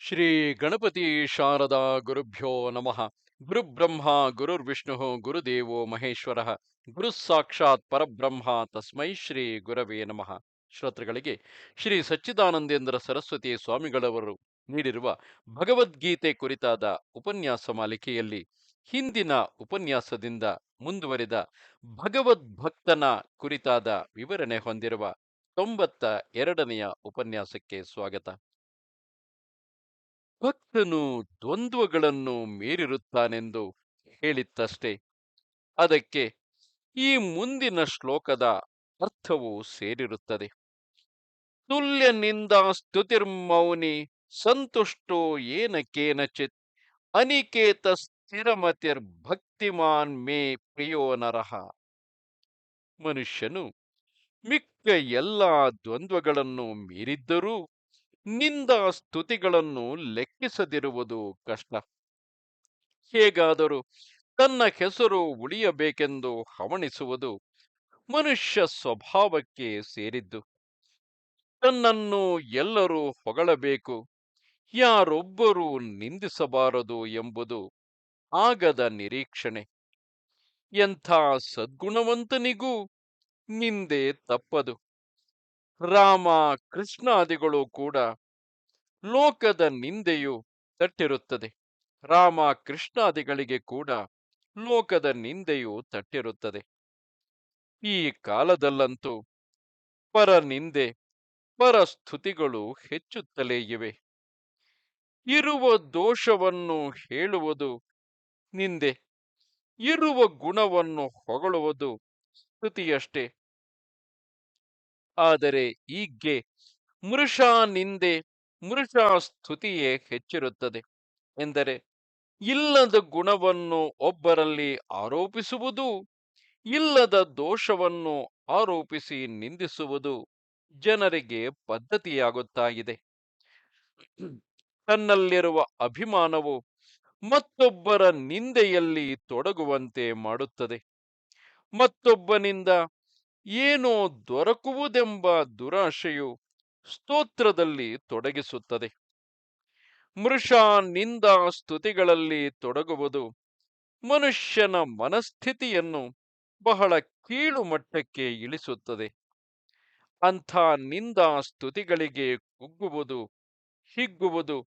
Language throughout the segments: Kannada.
ಶ್ರೀ ಗಣಪತಿ ಶಾರದಾ ಗುರುಭ್ಯೋ ನಮಃ. ಗುರುಬ್ರಹ್ಮ ಗುರುರ್ವಿಷ್ಣು ಗುರುದೇವೋ ಮಹೇಶ್ವರ. ಗುರು ಸಾಕ್ಷಾತ್ ಪರಬ್ರಹ್ಮ, ತಸ್ಮೈ ಶ್ರೀ ಗುರವೇ ನಮಃ. ಶ್ರೋತೃಗಳಿಗೆ ಶ್ರೀ ಸಚ್ಚಿದಾನಂದೇಂದ್ರ ಸರಸ್ವತಿ ಸ್ವಾಮಿಗಳವರು ನೀಡಿರುವ ಭಗವದ್ಗೀತೆ ಕುರಿತಾದ ಉಪನ್ಯಾಸ ಮಾಲಿಕೆಯಲ್ಲಿ ಹಿಂದಿನ ಉಪನ್ಯಾಸದಿಂದ ಮುಂದುವರಿದ ಭಗವದ್ಭಕ್ತನ ಕುರಿತಾದ ವಿವರಣೆ ಹೊಂದಿರುವ ತೊಂಬತ್ತ ಎರಡನೆಯ ಉಪನ್ಯಾಸಕ್ಕೆ ಸ್ವಾಗತ. ಭಕ್ತನು ದ್ವಂದ್ವಗಳನ್ನು ಮೀರಿರುತ್ತಾನೆಂದು ಹೇಳಿತ್ತಷ್ಟೇ. ಅದಕ್ಕೆ ಈ ಮುಂದಿನ ಶ್ಲೋಕದ ಅರ್ಥವು ಸೇರಿರುತ್ತದೆ. ತುಲ್ಯನಿಂದ ಸ್ತುತಿರ್ಮೌನಿ ಸಂತುಷ್ಟೋ ಏನ ಕೇನಚಿತ್ ಅನಿಕೇತ ಸ್ಥಿರಮತಿರ್ ಭಕ್ತಿಮಾನ್ ಮೇ ಪ್ರಿಯೋ ನರಹ ಮನುಷ್ಯನು ಮಿಕ್ಕ ಎಲ್ಲ ದ್ವಂದ್ವಗಳನ್ನು ಮೀರಿದ್ದರೂ ನಿಂದ ಸ್ತುತಿಗಳನ್ನು ಲೆಕ್ಕಿಸದಿರುವುದು ಕಷ್ಟ. ಹೇಗಾದರೂ ತನ್ನ ಹೆಸರು ಉಳಿಯಬೇಕೆಂದು ಹವಣಿಸುವುದು ಮನುಷ್ಯ ಸ್ವಭಾವಕ್ಕೆ ಸೇರಿದ್ದು. ತನ್ನನ್ನು ಎಲ್ಲರೂ ಹೊಗಳಬೇಕು, ಯಾರೊಬ್ಬರೂ ನಿಂದಿಸಬಾರದು ಎಂಬುದು ಆಗದ ನಿರೀಕ್ಷಣೆ. ಎಂಥ ಸದ್ಗುಣವಂತನಿಗೂ ನಿಂದೆ ತಪ್ಪದು. ರಾಮ ಕೃಷ್ಣಾದಿಗಳು ಕೂಡ ಲೋಕದ ನಿಂದೆಯು ತಟ್ಟಿರುತ್ತದೆ. ರಾಮ ಕೃಷ್ಣಾದಿಗಳಿಗೆ ಕೂಡ ಲೋಕದ ನಿಂದೆಯು ತಟ್ಟಿರುತ್ತದೆ. ಈ ಕಾಲದಲ್ಲಂತೂ ಪರ ನಿಂದೆ, ಪರ ಸ್ತುತಿಗಳು ಹೆಚ್ಚುತ್ತಲೇ ಇವೆ. ಇರುವ ದೋಷವನ್ನು ಹೇಳುವುದು ನಿಂದೆ, ಇರುವ ಗುಣವನ್ನು ಹೊಗಳುವುದು ಸ್ತುತಿಯಷ್ಟೇ. ಆದರೆ ಈಗ್ಗೆ ಮೃಷಾ ನಿಂದೆ ಮೃಷಾ ಸ್ತುತಿಯೇ ಹೆಚ್ಚಿರುತ್ತದೆ ಎಂದರೆ ಇಲ್ಲದ ಗುಣವನ್ನು ಒಬ್ಬರಲ್ಲಿ ಆರೋಪಿಸುವುದು, ಇಲ್ಲದ ದೋಷವನ್ನು ಆರೋಪಿಸಿ ನಿಂದಿಸುವುದು ಜನರಿಗೆ ಪದ್ಧತಿಯಾಗುತ್ತಾ ಇದೆ ತನ್ನಲ್ಲಿರುವ ಅಭಿಮಾನವು ಮತ್ತೊಬ್ಬರ ನಿಂದೆಯಲ್ಲಿ ತೊಡಗುವಂತೆ ಮಾಡುತ್ತದೆ. ಮತ್ತೊಬ್ಬನಿಂದ ಏನೋ ದೊರಕುವುದೆಂಬ ದುರಾಶೆಯು ಸ್ತೋತ್ರದಲ್ಲಿ ತೊಡಗಿಸುತ್ತದೆ. ಮೃಷಾ ನಿಂದ ಸ್ತುತಿಗಳಲ್ಲಿ ತೊಡಗುವುದು ಮನುಷ್ಯನ ಮನಸ್ಥಿತಿಯನ್ನು ಬಹಳ ಕೀಳು ಮಟ್ಟಕ್ಕೆ ಇಳಿಸುತ್ತದೆ. ಅಂಥ ನಿಂದ ಸ್ತುತಿಗಳಿಗೆ ಕುಗ್ಗುವುದು, ಹಿಗ್ಗುವುದು,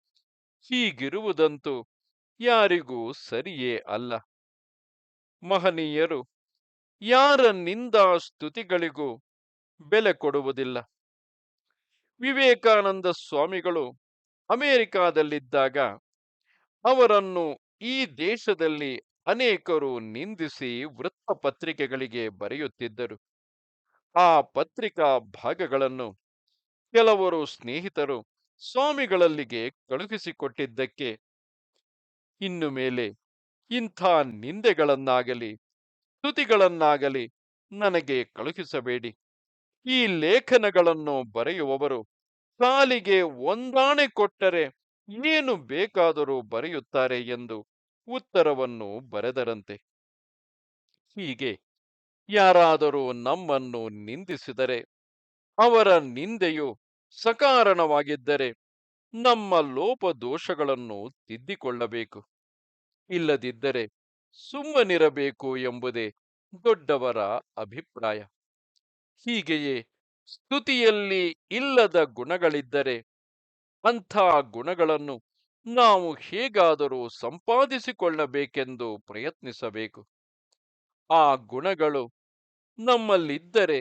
ಹೀಗಿರುವುದಂತೂ ಯಾರಿಗೂ ಸರಿಯೇ ಅಲ್ಲ. ಮಹನೀಯರು ಯಾರ ನಿಂದ ಸ್ತುತಿಗಳಿಗೂ ಬೆಲೆ ಕೊಡುವುದಿಲ್ಲ. ವಿವೇಕಾನಂದ ಸ್ವಾಮಿಗಳು ಅಮೆರಿಕಾದಲ್ಲಿದ್ದಾಗ ಅವರನ್ನು ಈ ದೇಶದಲ್ಲಿ ಅನೇಕರು ನಿಂದಿಸಿ ವೃತ್ತಪತ್ರಿಕೆಗಳಿಗೆ ಬರೆಯುತ್ತಿದ್ದರು. ಆ ಪತ್ರಿಕಾ ಭಾಗಗಳನ್ನು ಕೆಲವರು ಸ್ನೇಹಿತರು ಸ್ವಾಮಿಗಳಲ್ಲಿಗೆ ಕಳುಹಿಸಿಕೊಟ್ಟಿದ್ದಕ್ಕೆ ಇನ್ನು ಮೇಲೆ ಇಂಥ ನಿಂದೆಗಳನ್ನಾಗಲಿ ಸ್ತುತಿಗಳನ್ನಾಗಲಿ ನನಗೆ ಕಳುಹಿಸಬೇಡಿ. ಈ ಲೇಖನಗಳನ್ನು ಬರೆಯುವವರು ಸಾಲಿಗೆ ಒಂದಾಣೆ ಕೊಟ್ಟರೆ ಏನು ಬೇಕಾದರೂ ಬರೆಯುತ್ತಾರೆ ಎಂದು ಉತ್ತರವನ್ನು ಬರೆದರಂತೆ. ಹೀಗೆ ಯಾರಾದರೂ ನಮ್ಮನ್ನು ನಿಂದಿಸಿದರೆ ಅವರ ನಿಂದೆಯು ಸಕಾರಣವಾಗಿದ್ದರೆ ನಮ್ಮ ಲೋಪದೋಷಗಳನ್ನು ತಿದ್ದಿಕೊಳ್ಳಬೇಕು. ಇಲ್ಲದಿದ್ದರೆ ಸುಮ್ಮನಿರಬೇಕು ಎಂಬುದೇ ದೊಡ್ಡವರ ಅಭಿಪ್ರಾಯ. ಹೀಗೆಯೇ ಸ್ತುತಿಯಲ್ಲಿ ಇಲ್ಲದ ಗುಣಗಳಿದ್ದರೆ ಅಂಥ ಗುಣಗಳನ್ನು ನಾವು ಹೇಗಾದರೂ ಸಂಪಾದಿಸಿಕೊಳ್ಳಬೇಕೆಂದು ಪ್ರಯತ್ನಿಸಬೇಕು. ಆ ಗುಣಗಳು ನಮ್ಮಲ್ಲಿದ್ದರೆ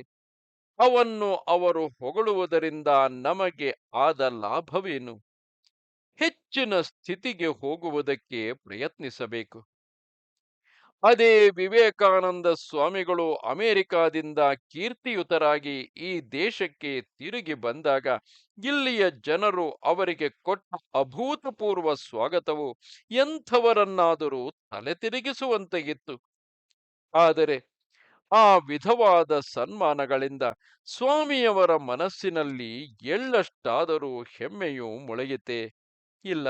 ಅವನ್ನು ಅವರು ಹೊಗಳುವುದರಿಂದ ನಮಗೆ ಆದ ಲಾಭವೇನು? ಹೆಚ್ಚಿನ ಸ್ಥಿತಿಗೆ ಹೋಗುವುದಕ್ಕೆ ಪ್ರಯತ್ನಿಸಬೇಕು. ಅದೇ ವಿವೇಕಾನಂದ ಸ್ವಾಮಿಗಳು ಅಮೆರಿಕಾದಿಂದ ಕೀರ್ತಿಯುತರಾಗಿ ಈ ದೇಶಕ್ಕೆ ತಿರುಗಿ ಬಂದಾಗ ಇಲ್ಲಿಯ ಜನರು ಅವರಿಗೆ ಕೊಟ್ಟ ಅಭೂತಪೂರ್ವ ಸ್ವಾಗತವು ಎಂಥವರನ್ನಾದರೂ ತಲೆ ಇತ್ತು ಆದರೆ ಆ ವಿಧವಾದ ಸನ್ಮಾನಗಳಿಂದ ಸ್ವಾಮಿಯವರ ಮನಸ್ಸಿನಲ್ಲಿ ಎಳ್ಳಷ್ಟಾದರೂ ಹೆಮ್ಮೆಯು ಮೊಳೆಯಿತೆ ಇಲ್ಲ.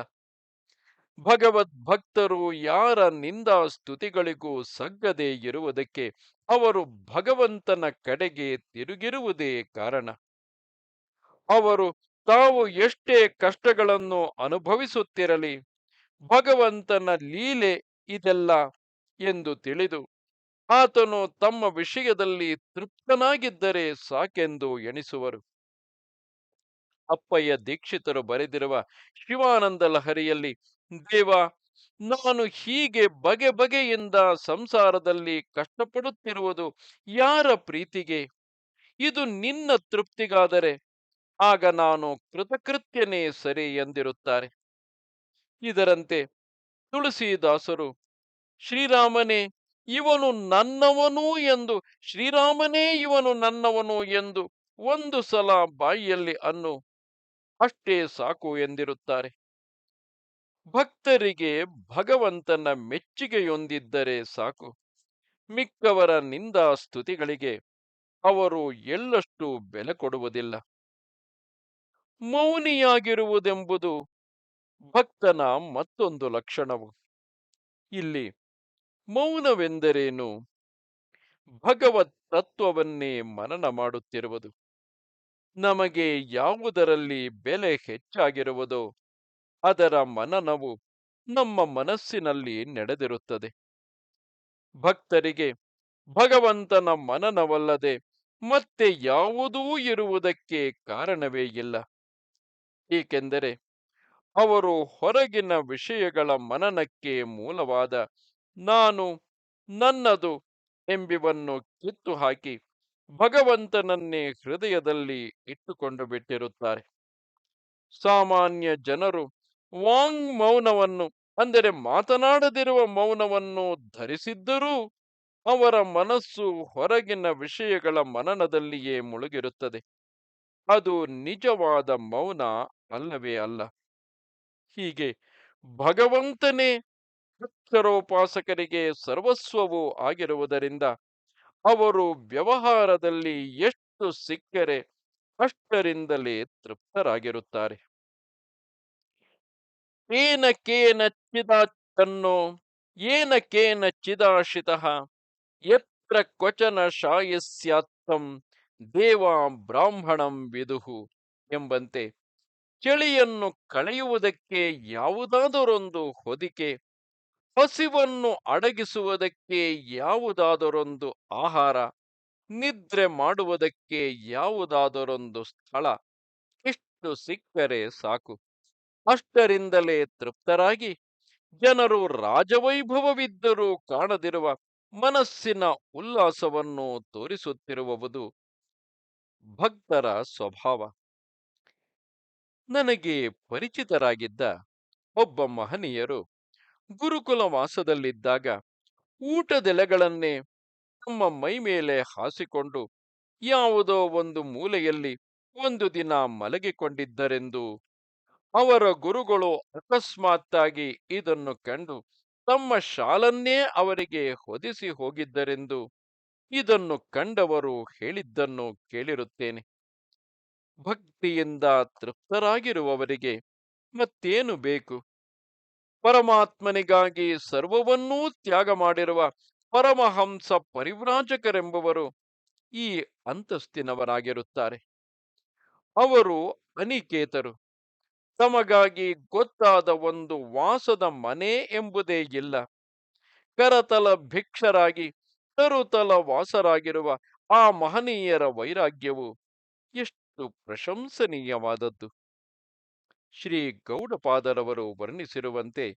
ಭಗವದ್ ಭಕ್ತರು ಯಾರ ನಿಂದ ಸ್ತುತಿಗಳಿಗೂ ಸಗ್ಗದೆ ಇರುವುದಕ್ಕೆ ಅವರು ಭಗವಂತನ ಕಡೆಗೆ ತಿರುಗಿರುವುದೇ ಕಾರಣ. ಅವರು ತಾವು ಎಷ್ಟೇ ಕಷ್ಟಗಳನ್ನು ಅನುಭವಿಸುತ್ತಿರಲಿ, ಭಗವಂತನ ಲೀಲೆ ಇದೆಲ್ಲ ಎಂದು ತಿಳಿದು ಆತನು ತಮ್ಮ ವಿಷಯದಲ್ಲಿ ತೃಪ್ತನಾಗಿದ್ದರೆ ಸಾಕೆಂದು ಎಣಿಸುವರು. ಅಪ್ಪಯ್ಯ ದೀಕ್ಷಿತರು ಬರೆದಿರುವ ಶಿವಾನಂದ ಲಹರಿಯಲ್ಲಿ ದೇವ, ನಾನು ಹೀಗೆ ಬಗೆ ಬಗೆಯಿಂದ ಸಂಸಾರದಲ್ಲಿ ಕಷ್ಟಪಡುತ್ತಿರುವುದು ಯಾರ ಪ್ರೀತಿಗೆ? ಇದು ನಿನ್ನ ತೃಪ್ತಿಗಾದರೆ ಆಗ ನಾನು ಕೃತಕೃತ್ಯನೇ ಸರಿ ಎಂದಿರುತ್ತಾರೆ. ಇದರಂತೆ ತುಳಸಿದಾಸರು, ಶ್ರೀರಾಮನೇ ಇವನು ನನ್ನವನು ಎಂದು, ಶ್ರೀರಾಮನೇ ಇವನು ನನ್ನವನು ಎಂದು ಒಂದು ಸಲ ಬಾಯಿಯಲ್ಲಿ ಅನ್ನು, ಅಷ್ಟೇ ಸಾಕು ಎಂದಿರುತ್ತಾರೆ. ಭಕ್ತರಿಗೆ ಭಗವಂತನ ಮೆಚ್ಚುಗೆಯೊಂದಿದ್ದರೆ ಸಾಕು. ಮಿಕ್ಕವರ ನಿಂದಾ ಸ್ತುತಿಗಳಿಗೆ ಅವರು ಎಳ್ಳಷ್ಟು ಬೆಲೆ ಕೊಡುವುದಿಲ್ಲ. ಮೌನಿಯಾಗಿರುವುದೆಂಬುದು ಭಕ್ತನ ಮತ್ತೊಂದು ಲಕ್ಷಣವು. ಇಲ್ಲಿ ಮೌನವೆಂದರೇನು? ಭಗವತ್ ತತ್ವವನ್ನೇ ಮನನ ಮಾಡುತ್ತಿರುವುದು. ನಮಗೆ ಯಾವುದರಲ್ಲಿ ಬೆಲೆ ಹೆಚ್ಚಾಗಿರುವುದೋ ಅದರ ಮನನವು ನಮ್ಮ ಮನಸ್ಸಿನಲ್ಲಿ ನಡೆದಿರುತ್ತದೆ. ಭಕ್ತರಿಗೆ ಭಗವಂತನ ಮನನವಲ್ಲದೆ ಮತ್ತೆ ಯಾವುದೂ ಇರುವುದಕ್ಕೆ ಕಾರಣವೇ ಇಲ್ಲ. ಏಕೆಂದರೆ ಅವರು ಹೊರಗಿನ ವಿಷಯಗಳ ಮನನಕ್ಕೆ ಮೂಲವಾದ ನಾನು ನನ್ನದು ಎಂಬಿವನ್ನು ಕಿತ್ತು ಹಾಕಿ ಭಗವಂತನನ್ನೇ ಹೃದಯದಲ್ಲಿ ಇಟ್ಟುಕೊಂಡು ಬಿಟ್ಟಿರುತ್ತಾರೆ. ಸಾಮಾನ್ಯ ಜನರು ವಾಂಗ್ ಮೌನವನ್ನು, ಅಂದರೆ ಮಾತನಾಡದಿರುವ ಮೌನವನ್ನು ಧರಿಸಿದ್ದರೂ ಅವರ ಮನಸ್ಸು ಹೊರಗಿನ ವಿಷಯಗಳ ಮನನದಲ್ಲಿಯೇ ಮುಳುಗಿರುತ್ತದೆ. ಅದು ನಿಜವಾದ ಮೌನ ಅಲ್ಲವೇ ಅಲ್ಲ. ಹೀಗೆ ಭಗವಂತನೇ ಅಕ್ಷರೋಪಾಸಕರಿಗೆ ಸರ್ವಸ್ವವೂ ಆಗಿರುವುದರಿಂದ ಅವರು ವ್ಯವಹಾರದಲ್ಲಿ ಎಷ್ಟು ಸಿಕ್ಕರೆ ಅಷ್ಟರಿಂದಲೇ ತೃಪ್ತರಾಗಿರುತ್ತಾರೆ. ಏನ ಕೇನ ಚಿದಾಚನ್ನೋ ಏನ ಕೇನ ಚಿದಾಶಿತ? ಯತ್ರ ಕ್ವಚನ ಶಾಯಸ್ಯಾತ್ತಂ ದೇವ ಬ್ರಾಹ್ಮಣಂ ವಿದುಹು? ಎಂಬಂತೆ ಚಳಿಯನ್ನು ಕಳೆಯುವುದಕ್ಕೆ ಯಾವುದಾದರೊಂದು ಹೊದಿಕೆ, ಹಸಿವನ್ನು ಅಡಗಿಸುವುದಕ್ಕೆ ಯಾವುದಾದರೊಂದು ಆಹಾರ, ನಿದ್ರೆ ಮಾಡುವುದಕ್ಕೆ ಯಾವುದಾದರೊಂದು ಸ್ಥಳ ಇಷ್ಟು ಸಿಕ್ಕರೆ ಸಾಕು. ಅಷ್ಟರಿಂದಲೇ ತೃಪ್ತರಾಗಿ ಜನರು ರಾಜವೈಭವವಿದ್ದರೂ ಕಾಣದಿರುವ ಮನಸ್ಸಿನ ಉಲ್ಲಾಸವನ್ನು ತೋರಿಸುತ್ತಿರುವುದು ಭಕ್ತರ ಸ್ವಭಾವ. ನನಗೆ ಪರಿಚಿತರಾಗಿದ್ದ ಒಬ್ಬ ಮಹನೀಯರು ಗುರುಕುಲ ವಾಸದಲ್ಲಿದ್ದಾಗ ಊಟದೆಲೆಗಳನ್ನೇ ತಮ್ಮ ಮೈ ಮೇಲೆ ಹಾಸಿಕೊಂಡು ಯಾವುದೋ ಒಂದು ಮೂಲೆಯಲ್ಲಿ ಒಂದು ದಿನ ಮಲಗಿಕೊಂಡಿದ್ದರೆಂದು ಅವರ ಗುರುಗಳು ಅಕಸ್ಮಾತ್ತಾಗಿ ಇದನ್ನು ಕಂಡು ತಮ್ಮ ಶಾಲನ್ನೇ ಅವರಿಗೆ ಹೊದಿಸಿ ಹೋಗಿದ್ದರೆಂದು ಇದನ್ನು ಕಂಡವರು ಹೇಳಿದ್ದನ್ನು ಕೇಳಿರುತ್ತೇನೆ. ಭಕ್ತಿಯಿಂದ ತೃಪ್ತರಾಗಿರುವವರಿಗೆ ಮತ್ತೇನು ಬೇಕು? ಪರಮಾತ್ಮನಿಗಾಗಿ ಸರ್ವವನ್ನೂ ತ್ಯಾಗ ಮಾಡಿರುವ ಪರಮಹಂಸ ಪರಿವ್ರಾಜಕರೆಂಬುವರು ಈ ಅಂತಸ್ತಿನವರಾಗಿರುತ್ತಾರೆ. ಅವರು ಅನಿಕೇತರು. ತಮಗಾಗಿ ಗೊತ್ತಾದ ಒಂದು ವಾಸದ ಮನೆ ಎಂಬುದೇ ಇಲ್ಲ. ಕರತಲ ಭಿಕ್ಷರಾಗಿ ತರುತಲ ವಾಸರಾಗಿರುವ ಆ ಮಹನೀಯರ ವೈರಾಗ್ಯವು ಎಷ್ಟು ಪ್ರಶಂಸನೀಯವಾದದ್ದು. ಶ್ರೀ ಗೌಡಪಾದರವರು ವರ್ಣಿಸಿರುವಂತೆ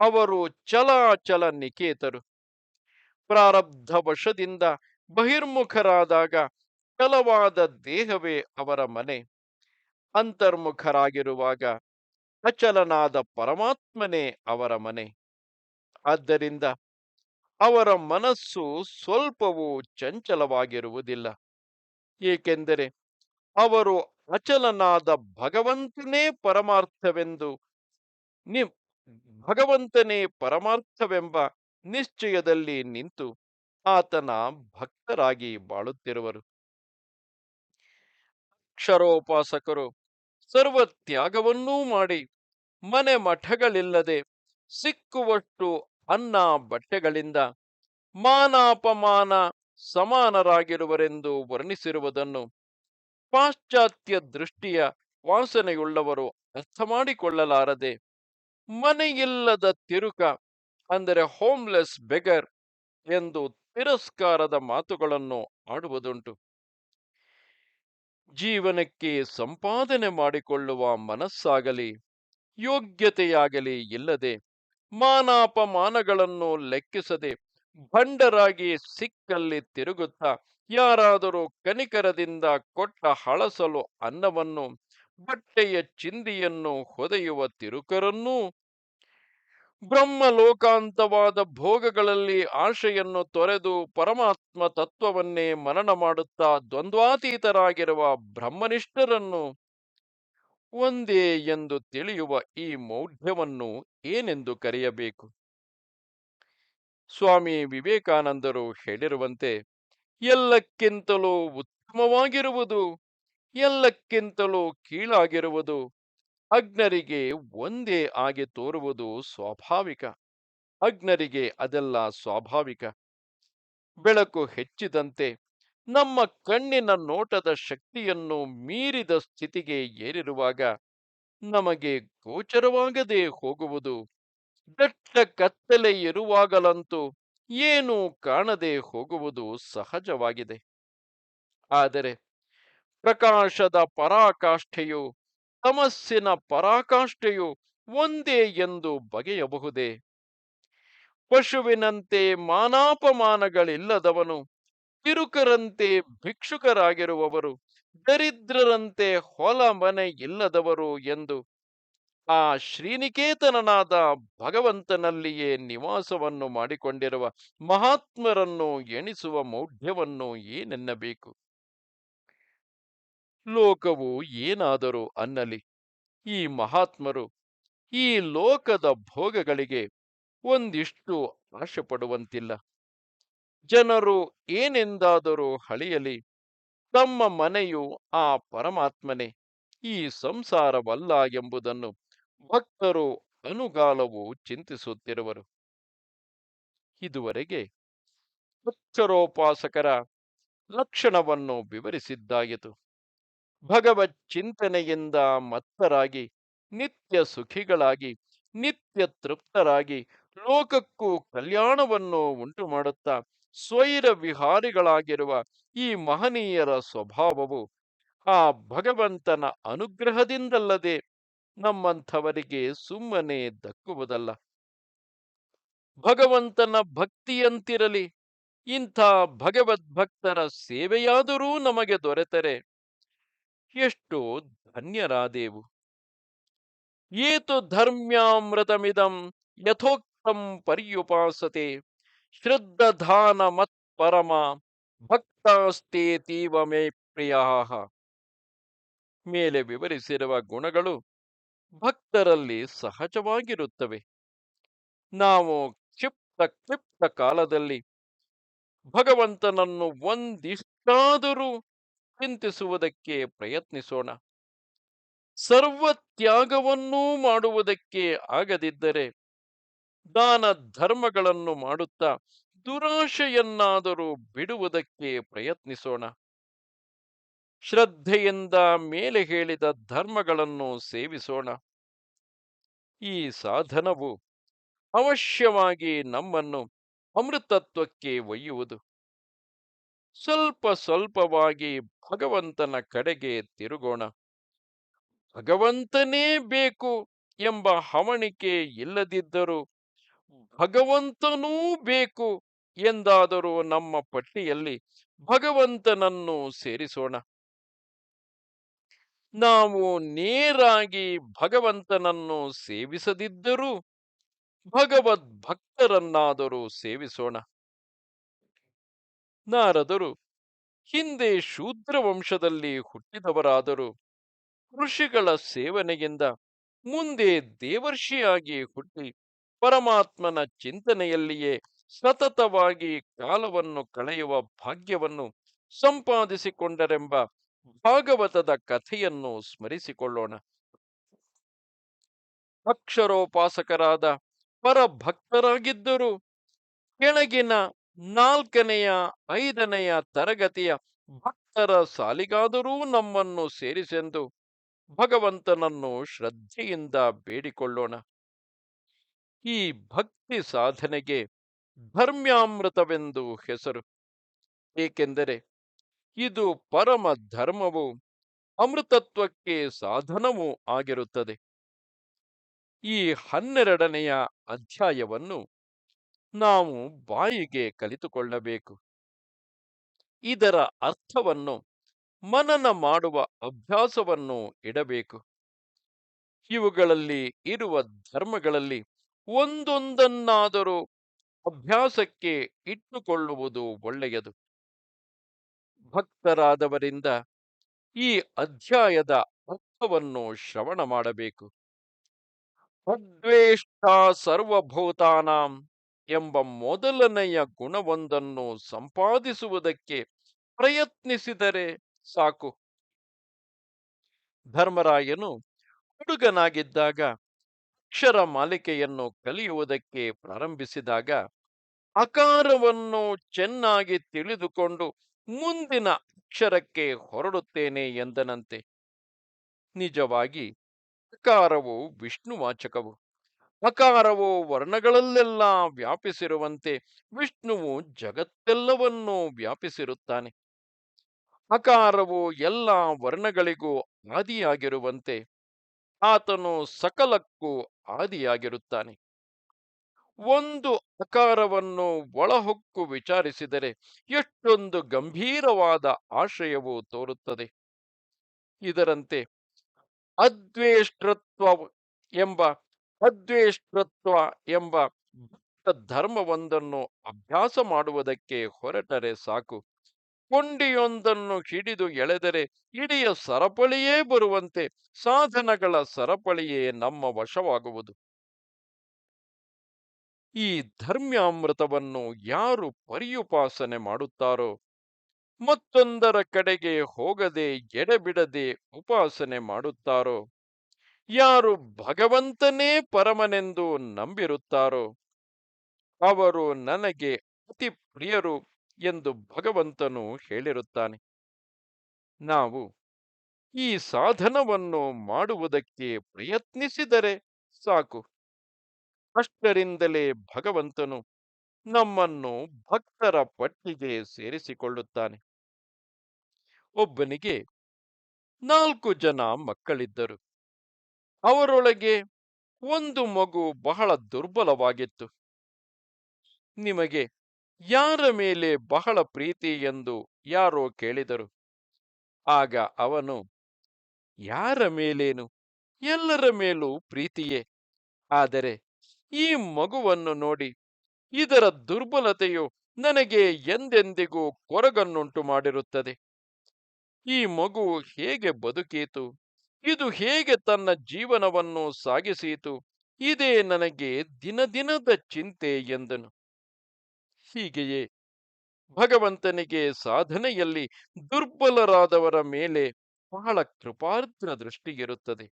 ಅವರು ಚಲಾಚಲ ನಿಕೇತರು. ಪ್ರಾರಬ್ಧ ವಶದಿಂದ ಬಹಿರ್ಮುಖರಾದಾಗ, ಚಲವಾದ ದೇಹವೇ ಅವರ ಮನೆ. ಅಂತರ್ಮುಖರಾಗಿರುವಾಗ ಅಚಲನಾದ ಪರಮಾತ್ಮನೇ ಅವರ ಮನೆ. ಆದ್ದರಿಂದ ಅವರ ಮನಸ್ಸು ಸ್ವಲ್ಪವೂ ಚಂಚಲವಾಗಿರುವುದಿಲ್ಲ. ಏಕೆಂದರೆ ಅವರು ಅಚಲನಾದ ಭಗವಂತನೇ ಪರಮಾರ್ಥವೆಂದು ನಿ ಭಗವಂತನೇ ಪರಮಾರ್ಥವೆಂಬ ನಿಶ್ಚಯದಲ್ಲಿ ನಿಂತು ಆತನ ಭಕ್ತರಾಗಿ ಬಾಳುತ್ತಿರುವರು. ಅಕ್ಷರೋಪಾಸಕರು ಸರ್ವ ತ್ಯಾಗವನ್ನೂ ಮಾಡಿ ಮನೆ ಮಠಗಳಿಲ್ಲದೆ ಸಿಕ್ಕುವಷ್ಟು ಅನ್ನ ಬಟ್ಟೆಗಳಿಂದ ಮಾನಾಪಮಾನ ಸಮಾನರಾಗಿರುವರೆಂದು ವರ್ಣಿಸಿರುವುದನ್ನು ಪಾಶ್ಚಾತ್ಯ ದೃಷ್ಟಿಯ ವಾಸನೆಯುಳ್ಳವರು ಅರ್ಥ ಮಾಡಿಕೊಳ್ಳಲಾರದೆ ಮನೆಯಿಲ್ಲದ ತಿರುಕ, ಅಂದರೆ ಹೋಮ್ಲೆಸ್ ಬೆಗರ್ ಎಂದು ತಿರಸ್ಕಾರದ ಮಾತುಗಳನ್ನು ಆಡುವುದುಂಟು. ಜೀವನಕ್ಕೆ ಸಂಪಾದನೆ ಮಾಡಿಕೊಳ್ಳುವ ಮನಸ್ಸಾಗಲಿ, ಯೋಗ್ಯತೆಯಾಗಲಿ ಇಲ್ಲದೆ ಮಾನಾಪಮಾನಗಳನ್ನು ಲೆಕ್ಕಿಸದೆ ಭಂಡರಾಗಿ ಸಿಕ್ಕಲ್ಲಿ ತಿರುಗುತ್ತಾ ಯಾರಾದರೂ ಕನಿಕರದಿಂದ ಕೊಟ್ಟ ಹಳಸಲು ಅನ್ನವನ್ನು ಬಟ್ಟೆಯ ಚಿಂದಿಯನ್ನು ಹೊದೆಯುವ ತಿರುಕರನ್ನೂ ಬ್ರಹ್ಮಲೋಕಾಂತವಾದ ಭೋಗಗಳಲ್ಲಿ ಆಶೆಯನ್ನು ತೊರೆದು ಪರಮಾತ್ಮ ತತ್ವವನ್ನೇ ಮನನ ಮಾಡುತ್ತಾ ದ್ವಂದ್ವಾತೀತರಾಗಿರುವ ಬ್ರಹ್ಮನಿಷ್ಠರನ್ನು ಒಂದೇ ಎಂದು ತಿಳಿಯುವ ಈ ಮೌಢ್ಯವನ್ನು ಏನೆಂದು ಕರೆಯಬೇಕು? ಸ್ವಾಮಿ ವಿವೇಕಾನಂದರು ಹೇಳಿರುವಂತೆ, ಎಲ್ಲಕ್ಕಿಂತಲೂ ಉತ್ತಮವಾಗಿರುವುದು, ಎಲ್ಲಕ್ಕಿಂತಲೂ ಕೀಳಾಗಿರುವುದು ಅಗ್ನರಿಗೆ ಒಂದೇ ಆಗಿ ತೋರುವುದು ಸ್ವಾಭಾವಿಕ. ಅಗ್ನರಿಗೆ ಅದೆಲ್ಲ ಸ್ವಾಭಾವಿಕ. ಬೆಳಕು ಹೆಚ್ಚಿದಂತೆ ನಮ್ಮ ಕಣ್ಣಿನ ನೋಟದ ಶಕ್ತಿಯನ್ನು ಮೀರಿದ ಸ್ಥಿತಿಗೆ ಏರಿರುವಾಗ ನಮಗೆ ಗೋಚರವಾಗದೆ ಹೋಗುವುದು, ದಟ್ಟ ಕತ್ತಲೆ ಇರುವಾಗಲಂತೂ ಏನೂ ಕಾಣದೆ ಹೋಗುವುದು ಸಹಜವಾಗಿದೆ. ಆದರೆ ಪ್ರಕಾಶದ ಪರಾಕಾಷ್ಠೆಯು ತಮಸ್ಸಿನ ಪರಾಕಾಷ್ಠೆಯು ಒಂದೇ ಎಂದು ಬಗೆಯಬಹುದೇ? ಪಶುವಿನಂತೆ ಮಾನಾಪಮಾನಗಳಿಲ್ಲದವನು ತಿರುಕರಂತೆ ಭಿಕ್ಷುಕರಾಗಿರುವವರು ದರಿದ್ರರಂತೆ ಹೊಲ ಮನೆ ಇಲ್ಲದವರು ಎಂದು ಆ ಶ್ರೀನಿಕೇತನನಾದ ಭಗವಂತನಲ್ಲಿಯೇ ನಿವಾಸವನ್ನು ಮಾಡಿಕೊಂಡಿರುವ ಮಹಾತ್ಮರನ್ನು ಎಣಿಸುವ ಮೌಢ್ಯವನ್ನು ಏನೆನ್ನಬೇಕು? ಲೋಕವು ಏನಾದರೂ ಅನ್ನಲಿ, ಈ ಮಹಾತ್ಮರು ಈ ಲೋಕದ ಭೋಗಗಳಿಗೆ ಒಂದಿಷ್ಟು ಆಶೆ ಪಡುವಂತಿಲ್ಲ. ಜನರು ಏನೆಂದಾದರೂ ಹಳೆಯಲಿ ತಮ್ಮ ಮನೆಯು ಆ ಪರಮಾತ್ಮನೇ, ಈ ಸಂಸಾರವಲ್ಲ ಎಂಬುದನ್ನು ಭಕ್ತರು ಅನುಗಾಲವು ಚಿಂತಿಸುತ್ತಿರುವರು. ಇದುವರೆಗೆ ಅಕ್ಷರೋಪಾಸಕರ ಲಕ್ಷಣವನ್ನು ವಿವರಿಸಿದ್ದಾಯಿತು. ಭಗವತ್ ಚಿಂತನೆಯಿಂದ ಮತ್ತರಾಗಿ, ನಿತ್ಯ ಸುಖಿಗಳಾಗಿ, ನಿತ್ಯ ತೃಪ್ತರಾಗಿ ಲೋಕಕ್ಕೂ ಕಲ್ಯಾಣವನ್ನು ಉಂಟು ಮಾಡುತ್ತಾ ಸ್ವೈರ ವಿಹಾರಿಗಳಾಗಿರುವ ಈ ಮಹನೀಯರ ಸ್ವಭಾವವು ಆ ಭಗವಂತನ ಅನುಗ್ರಹದಿಂದಲ್ಲದೆ ನಮ್ಮಂಥವರಿಗೆ ಸುಮ್ಮನೆ ದಕ್ಕುವುದಲ್ಲ. ಭಗವಂತನ ಭಕ್ತಿಯಂತಿರಲಿ, ಇಂಥ ಭಗವದ್ಭಕ್ತರ ಸೇವೆಯಾದರೂ ನಮಗೆ ದೊರೆತರೆ. ಎಷ್ಟೋ ಧನ್ಯರಾದೇವು. ಏತು ಧರ್ಮ್ಯಾಮೃತಮಿದಂ ಯಥೋಕ್ತಂ ಪರ್ಯುಪಾಸತೆ. ಶ್ರದ್ಧಾನ ಮತ್ ಪರಮ ಭಕ್ತಾಸ್ತೇತೀವ ಮೇ ಪ್ರಿಯ ಮೇಲೆ ವಿವರಿಸಿರುವ ಗುಣಗಳು ಭಕ್ತರಲ್ಲಿ ಸಹಜವಾಗಿರುತ್ತವೆ. ನಾವು ಕ್ಷಿಪ್ತ ಕ್ಷಿಪ್ತ ಕಾಲದಲ್ಲಿ ಭಗವಂತನನ್ನು ಒಂದಿಷ್ಟಾದರೂ ಚಿಂತಿಸುವುದಕ್ಕೆ ಪ್ರಯತ್ನಿಸೋಣ. ಸರ್ವ ತ್ಯಾಗವನ್ನೂ ಮಾಡುವುದಕ್ಕೆ ಆಗದಿದ್ದರೆ ದಾನ ಧರ್ಮಗಳನ್ನು ಮಾಡುತ್ತಾ ದುರಾಶೆಯನ್ನಾದರೂ ಬಿಡುವುದಕ್ಕೆ ಪ್ರಯತ್ನಿಸೋಣ. ಶ್ರದ್ಧೆಯಿಂದ ಮೇಲೆ ಹೇಳಿದ ಧರ್ಮಗಳನ್ನು ಸೇವಿಸೋಣ. ಈ ಸಾಧನವು ಅವಶ್ಯವಾಗಿ ನಮ್ಮನ್ನು ಅಮೃತತ್ವಕ್ಕೆ ಒಯ್ಯುವುದು. ಸ್ವಲ್ಪ ಸ್ವಲ್ಪವಾಗಿ ಭಗವಂತನ ಕಡೆಗೆ ತಿರುಗೋಣ. ಭಗವಂತನೇ ಬೇಕು ಎಂಬ ಹವಣಿಕೆ ಇಲ್ಲದಿದ್ದರೂ ಭಗವಂತನೂ ಬೇಕು ಎಂದಾದರೂ ನಮ್ಮ ಪಟ್ಟಿಯಲ್ಲಿ ಭಗವಂತನನ್ನು ಸೇರಿಸೋಣ. ನಾವು ನೇರಾಗಿ ಭಗವಂತನನ್ನು ಸೇವಿಸದಿದ್ದರೂ ಭಗವದ್ ಭಕ್ತರನ್ನಾದರೂ ಸೇವಿಸೋಣ. ನಾರದರು, ಹಿಂದೆ ಶೂದ್ರ ವಂಶದಲ್ಲಿ ಹುಟ್ಟಿದವರಾದರೂ. ಋಷಿಗಳ ಸೇವನೆಯಿಂದ ಮುಂದೆ ದೇವರ್ಷಿಯಾಗಿ ಹುಟ್ಟಿ ಪರಮಾತ್ಮನ ಚಿಂತನೆಯಲ್ಲಿಯೇ ಸತತವಾಗಿ ಕಾಲವನ್ನು ಕಳೆಯುವ ಭಾಗ್ಯವನ್ನು ಸಂಪಾದಿಸಿಕೊಂಡರೆಂಬ ಭಾಗವತದ ಕಥೆಯನ್ನು ಸ್ಮರಿಸಿಕೊಳ್ಳೋಣ. ಅಕ್ಷರೋಪಾಸಕರಾದ ಪರಭಕ್ತರಾಗಿದ್ದರು. ಕೆಳಗಿನ ನಾಲ್ಕನೆಯ, ಐದನೆಯ ತರಗತಿಯ ಭಕ್ತರ ಸಾಲಿಗಾದರೂ ನಮ್ಮನ್ನು ಸೇರಿಸೆಂದು ಭಗವಂತನನ್ನು ಶ್ರದ್ಧೆಯಿಂದ ಬೇಡಿಕೊಳ್ಳೋಣ. ಈ ಭಕ್ತಿ ಸಾಧನೆಗೆ ಧರ್ಮ್ಯಾಮೃತವೆಂದು ಹೆಸರು. ಏಕೆಂದರೆ ಇದು ಪರಮ ಧರ್ಮವು ಅಮೃತತ್ವಕ್ಕೆ ಸಾಧನವೂ ಆಗಿರುತ್ತದೆ. ಈ ಹನ್ನೆರಡನೆಯ ಅಧ್ಯಾಯವನ್ನು ನಾವು ಬಾಯಿಗೆ ಕಲಿತುಕೊಳ್ಳಬೇಕು. ಇದರ ಅರ್ಥವನ್ನು ಮನನ ಮಾಡುವ ಅಭ್ಯಾಸವನ್ನು ಇಡಬೇಕು. ಇವುಗಳಲ್ಲಿ ಇರುವ ಧರ್ಮಗಳಲ್ಲಿ ಒಂದೊಂದನ್ನಾದರೂ ಅಭ್ಯಾಸಕ್ಕೆ ಇಟ್ಟುಕೊಳ್ಳುವುದು ಒಳ್ಳೆಯದು. ಭಕ್ತರಾದವರಿಂದ ಈ ಅಧ್ಯಾಯದ ಅರ್ಥವನ್ನು ಶ್ರವಣ ಮಾಡಬೇಕು. ಅದ್ವೇಷ್ಟ ಸರ್ವಭೂತಾನಾಂ ಎಂಬ ಮೊದಲನೆಯ ಗುಣವೊಂದನ್ನು ಸಂಪಾದಿಸುವುದಕ್ಕೆ ಪ್ರಯತ್ನಿಸಿದರೆ ಸಾಕು. ಧರ್ಮರಾಯನು ಹುಡುಗನಾಗಿದ್ದಾಗ ಅಕ್ಷರ ಮಾಲಿಕೆಯನ್ನು ಕಲಿಯುವುದಕ್ಕೆ ಪ್ರಾರಂಭಿಸಿದಾಗ ಅಕಾರವನ್ನು ಚೆನ್ನಾಗಿ ತಿಳಿದುಕೊಂಡು ಮುಂದಿನ ಅಕ್ಷರಕ್ಕೆ ಹೊರಡುತ್ತೇನೆ ಎಂದನಂತೆ. ನಿಜವಾಗಿ ಅಕಾರವು ವಿಷ್ಣುವಾಚಕವು. ಅಕಾರವು ವರ್ಣಗಳಲ್ಲೆಲ್ಲ ವ್ಯಾಪಿಸಿರುವಂತೆ ವಿಷ್ಣುವು ಜಗತ್ತೆಲ್ಲವನ್ನೂ ವ್ಯಾಪಿಸಿರುತ್ತಾನೆ. ಅಕಾರವು ಎಲ್ಲ ವರ್ಣಗಳಿಗೂ ಆದಿಯಾಗಿರುವಂತೆ ಆತನು ಸಕಲಕ್ಕೂ ಆದಿಯಾಗಿರುತ್ತಾನೆ. ಒಂದು ಅಕಾರವನ್ನು ಒಳಹೊಕ್ಕು ವಿಚಾರಿಸಿದರೆ ಎಷ್ಟೊಂದು ಗಂಭೀರವಾದ ಆಶಯವು ತೋರುತ್ತದೆ. ಇದರಂತೆ ಅದ್ವೇಷ್ಟೃತ್ವ ಎಂಬ ಅದ್ವೇಷ್ಟೃತ್ವ ಎಂಬ ಧರ್ಮವೊಂದನ್ನು ಅಭ್ಯಾಸ ಮಾಡುವುದಕ್ಕೆ ಹೊರಟರೆ ಸಾಕು. ಕೊಂಡಿಯೊಂದನ್ನು ಹಿಡಿದು ಎಳೆದರೆ ಇಡಿಯ ಸರಪಳಿಯೇ ಬರುವಂತೆ ಸಾಧನಗಳ ಸರಪಳಿಯೇ ನಮ್ಮ ವಶವಾಗುವುದು. ಈ ಧರ್ಮ್ಯಾಮೃತವನ್ನು ಯಾರು ಪರಿಯುಪಾಸನೆ ಮಾಡುತ್ತಾರೋ, ಮತ್ತೊಂದರ ಕಡೆಗೆ ಹೋಗದೆ ಎಡೆಬಿಡದೆ ಉಪಾಸನೆ ಮಾಡುತ್ತಾರೋ? ಯಾರು ಭಗವಂತನೇ ಪರಮನೆಂದು ನಂಬಿರುತ್ತಾರೋ ಅವರು ನನಗೆ ಅತಿ ಪ್ರಿಯರು ಎಂದು ಭಗವಂತನು ಹೇಳಿರುತ್ತಾನೆ. ನಾವು ಈ ಸಾಧನವನ್ನು ಮಾಡುವುದಕ್ಕೆ ಪ್ರಯತ್ನಿಸಿದರೆ ಸಾಕು. ಅಷ್ಟರಿಂದಲೇ ಭಗವಂತನು ನಮ್ಮನ್ನು ಭಕ್ತರ ಪಟ್ಟಿಗೆ ಸೇರಿಸಿಕೊಳ್ಳುತ್ತಾನೆ. ಒಬ್ಬನಿಗೆ ನಾಲ್ಕು ಜನ ಮಕ್ಕಳಿದ್ದರು. ಅವರೊಳಗೆ ಒಂದು ಮಗು ಬಹಳ ದುರ್ಬಲವಾಗಿತ್ತು. ನಿಮಗೆ ಯಾರ ಮೇಲೆ ಬಹಳ ಪ್ರೀತಿ ಎಂದು ಯಾರೋ ಕೇಳಿದರು. ಆಗ ಅವನು, ಯಾರ ಮೇಲೇನು? ಎಲ್ಲರ ಮೇಲೂ ಪ್ರೀತಿಯೇ? ಆದರೆ ಈ ಮಗುವನ್ನು ನೋಡಿ ಇದರ ದುರ್ಬಲತೆಯು ನನಗೆ ಎಂದೆಂದಿಗೂ ಕೊರಗನ್ನುಂಟು ಮಾಡಿರುತ್ತದೆ. ಈ ಮಗು ಹೇಗೆ ಬದುಕೀತು? ಇದು ಹೇಗೆ ತನ್ನ ಜೀವನವನ್ನು ಸಾಗಿಸಿತು? ಇದೇ ನನಗೆ ದಿನದಿನದ ಚಿಂತೆ ಎಂದನು. ಹೀಗೆಯೇ ಭಗವಂತನಿಗೆ ಸಾಧನೆಯಲ್ಲಿ ದುರ್ಬಲರಾದವರ ಮೇಲೆ ಬಹಳ ಕೃಪಾರ್ಥ ದೃಷ್ಟಿಯಿರುತ್ತದೆ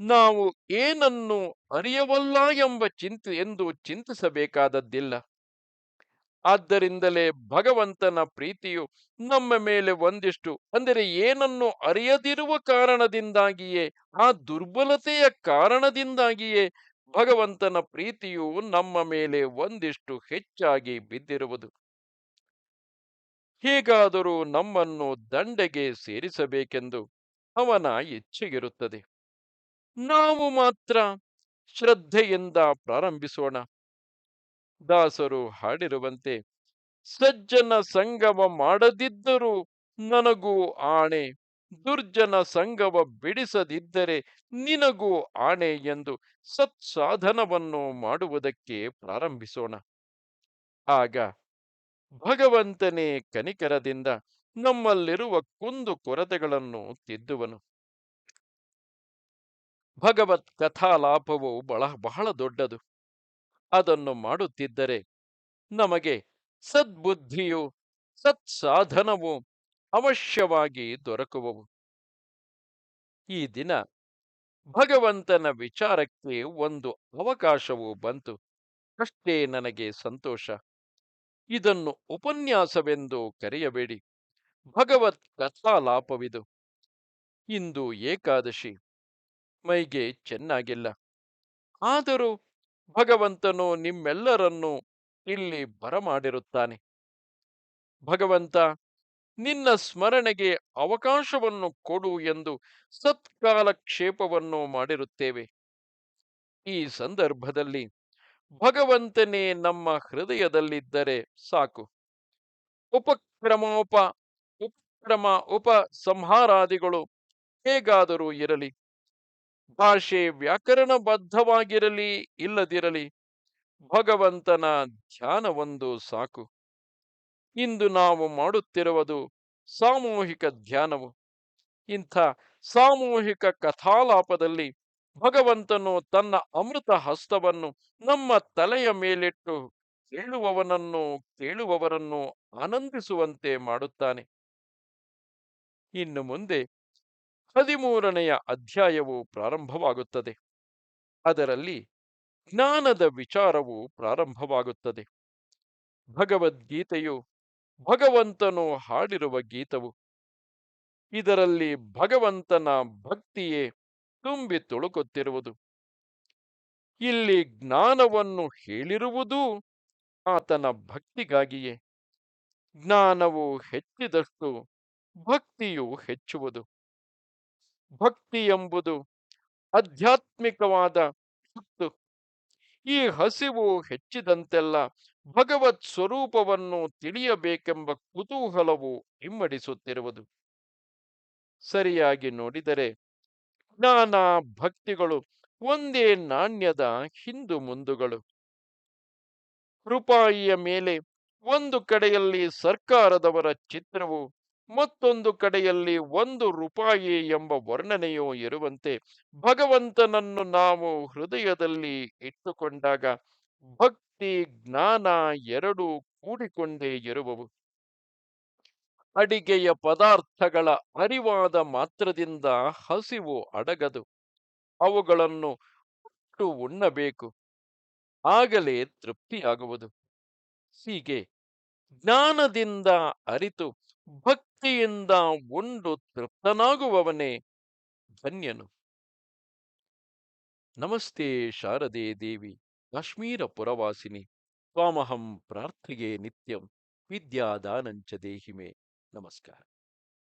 ನಾವು ಏನನ್ನು ಅರಿಯವಲ್ಲ ಎಂಬ ಚಿಂತೆ, ಎಂದು ಚಿಂತಿಸಬೇಕಾದದ್ದಿಲ್ಲ. ಆದ್ದರಿಂದಲೇ ಭಗವಂತನ ಪ್ರೀತಿಯು ನಮ್ಮ ಮೇಲೆ ಒಂದಿಷ್ಟು, ಅಂದರೆ ಏನನ್ನು ಅರಿಯದಿರುವ ಕಾರಣದಿಂದಾಗಿಯೇ, ಆ ದುರ್ಬಲತೆಯ ಕಾರಣದಿಂದಾಗಿಯೇ ಭಗವಂತನ ಪ್ರೀತಿಯು ನಮ್ಮ ಮೇಲೆ ಒಂದಿಷ್ಟು ಹೆಚ್ಚಾಗಿ ಬಿದ್ದಿರುವುದು. ಹೀಗಾದರೂ ನಮ್ಮನ್ನು ದಂಡೆಗೆ ಸೇರಿಸಬೇಕೆಂದು ಅವನ ಇಚ್ಛೆಗಿರುತ್ತದೆ ನಾವು ಮಾತ್ರ ಶ್ರದ್ಧೆಯಿಂದ ಪ್ರಾರಂಭಿಸೋಣ. ದಾಸರು ಹಾಡಿರುವಂತೆ, ಸಜ್ಜನ ಸಂಗಮ ಮಾಡದಿದ್ದರೂ ನನಗೂ ಆಣೆ, ದುರ್ಜನ ಸಂಗವ ಬಿಡಿಸದಿದ್ದರೆ ನಿನಗೂ ಆಣೆ ಎಂದು ಸತ್ಸಾಧನವನ್ನು ಮಾಡುವುದಕ್ಕೆ ಪ್ರಾರಂಭಿಸೋಣ. ಆಗ ಭಗವಂತನೇ ಕನಿಕರದಿಂದ ನಮ್ಮಲ್ಲಿರುವ ಕುಂದು ಕೊರತೆಗಳನ್ನು ತಿದ್ದುವನು. ಭಗವತ್ ಕಥಾಲಾಪವು ಬಹಳ ಬಹಳ ದೊಡ್ಡದು. ಅದನ್ನು ಮಾಡುತ್ತಿದ್ದರೆ ನಮಗೆ ಸದ್ಬುದ್ಧಿಯು, ಸತ್ಸಾಧನವು ಅವಶ್ಯವಾಗಿ ದೊರಕುವವು. ಈ ದಿನ ಭಗವಂತನ ವಿಚಾರಕ್ಕೆ ಒಂದು ಅವಕಾಶವು ಬಂತು. ಅಷ್ಟೇ ನನಗೆ ಸಂತೋಷ. ಇದನ್ನು ಉಪನ್ಯಾಸವೆಂದು ಕರೆಯಬೇಡಿ. ಭಗವತ್ ಕಥಾಲಾಪವಿದು. ಇಂದು ಏಕಾದಶಿ. ಮೈಗೆ ಚೆನ್ನಾಗಿಲ್ಲ. ಆದರೂ ಭಗವಂತನು ನಿಮ್ಮೆಲ್ಲರನ್ನು ಇಲ್ಲಿ ಬರಮಾಡಿರುತ್ತಾನೆ. ಭಗವಂತ, ನಿನ್ನ ಸ್ಮರಣೆಗೆ ಅವಕಾಶವನ್ನು ಕೊಡು ಎಂದು ಸತ್ಕಾಲಕ್ಷೇಪವನ್ನು ಮಾಡಿರುತ್ತೇವೆ. ಈ ಸಂದರ್ಭದಲ್ಲಿ ಭಗವಂತನೇ ನಮ್ಮ ಹೃದಯದಲ್ಲಿದ್ದರೆ ಸಾಕು. ಉಪಕ್ರಮೋಪ ಉಪಕ್ರಮ ಉಪ ಸಂಹಾರಾದಿಗಳು ಹೇಗಾದರೂ ಇರಲಿ. ಭಾಷೆ ವ್ಯಾಕರಣಬದ್ಧವಾಗಿರಲಿ, ಇಲ್ಲದಿರಲಿ, ಭಗವಂತನ ಧ್ಯಾನವೊಂದು ಸಾಕು. ಇಂದು ನಾವು ಮಾಡುತ್ತಿರುವುದು ಸಾಮೂಹಿಕ ಧ್ಯಾನವು. ಇಂಥ ಸಾಮೂಹಿಕ ಕಥಾಲಾಪದಲ್ಲಿ ಭಗವಂತನು ತನ್ನ ಅಮೃತ ಹಸ್ತವನ್ನು ನಮ್ಮ ತಲೆಯ ಮೇಲಿಟ್ಟು ಕೇಳುವವನನ್ನು ಕೇಳುವವರನ್ನು ಆನಂದಿಸುವಂತೆ ಮಾಡುತ್ತಾನೆ. ಇನ್ನು ಮುಂದೆ ಹದಿಮೂರನೆಯ ಅಧ್ಯಾಯವು ಪ್ರಾರಂಭವಾಗುತ್ತದೆ. ಅದರಲ್ಲಿ ಜ್ಞಾನದ ವಿಚಾರವು ಪ್ರಾರಂಭವಾಗುತ್ತದೆ. ಭಗವದ್ಗೀತೆಯು ಭಗವಂತನು ಹಾಡಿರುವ ಗೀತವು. ಇದರಲ್ಲಿ ಭಗವಂತನ ಭಕ್ತಿಯೇ ತುಂಬಿ ತುಳುಕುತ್ತಿರುವುದು. ಇಲ್ಲಿ ಜ್ಞಾನವನ್ನು ಹೇಳಿರುವುದೂ ಆತನ ಭಕ್ತಿಗಾಗಿಯೇ. ಜ್ಞಾನವು ಹೆಚ್ಚಿದಷ್ಟು ಭಕ್ತಿಯು ಹೆಚ್ಚುವುದು. ಭಕ್ತಿ ಎಂಬುದು ಆಧ್ಯಾತ್ಮಿಕವಾದ ಸುತ್ತು ಈ ಹಸಿವು ಹೆಚ್ಚಿದಂತೆಲ್ಲ ಭಗವತ್ ಸ್ವರೂಪವನ್ನು ತಿಳಿಯಬೇಕೆಂಬ ಕುತೂಹಲವು ಇಮ್ಮಡಿಸುತ್ತಿರುವುದು ಸರಿಯಾಗಿ ನೋಡಿದರೆ ಜ್ಞಾನ ಭಕ್ತಿಗಳು ಒಂದೇ ನಾಣ್ಯದ ಹಿಂದು ಮುಂದುಗಳು. ರೂಪಾಯಿಯ ಮೇಲೆ ಒಂದು ಕಡೆಯಲ್ಲಿ ಸರ್ಕಾರದವರ ಚಿತ್ರವು ಮತ್ತೊಂದು ಕಡೆಯಲ್ಲಿ ಒಂದು ರೂಪಾಯಿ ಎಂಬ ವರ್ಣನೆಯೂ ಇರುವಂತೆ ಭಗವಂತನನ್ನು ನಾವು ಹೃದಯದಲ್ಲಿ ಇಟ್ಟುಕೊಂಡಾಗ ಭಕ್ತಿ, ಜ್ಞಾನ ಎರಡೂ ಕೂಡಿಕೊಂಡೇ ಇರುವವು. ಅಡಿಗೆಯ ಪದಾರ್ಥಗಳ ಅರಿವಾದ ಮಾತ್ರದಿಂದ ಹಸಿವು ಅಡಗದು. ಅವುಗಳನ್ನು ಒಟ್ಟು ಉಣ್ಣಬೇಕು. ಆಗಲೇ ತೃಪ್ತಿಯಾಗುವುದು. ಹೀಗೆ ಜ್ಞಾನದಿಂದ ಅರಿತು ಭಕ್ತಿಯಿಂದ ಉಂಡು ತೃಪ್ತನಾಗುವವನೇ ಧನ್ಯನು. ನಮಸ್ತೆ ಶಾರದೆ ದೇವಿ ಕಾಶ್ಮೀರ ಪುರವಾಸಿನಿ ತ್ವಾಮಹಂ ಪ್ರಾರ್ಥಿಗೆ ನಿತ್ಯಂ. ವಿದ್ಯಾದಾನಂಚ ದೇಹಿಮೆ. ನಮಸ್ಕಾರ.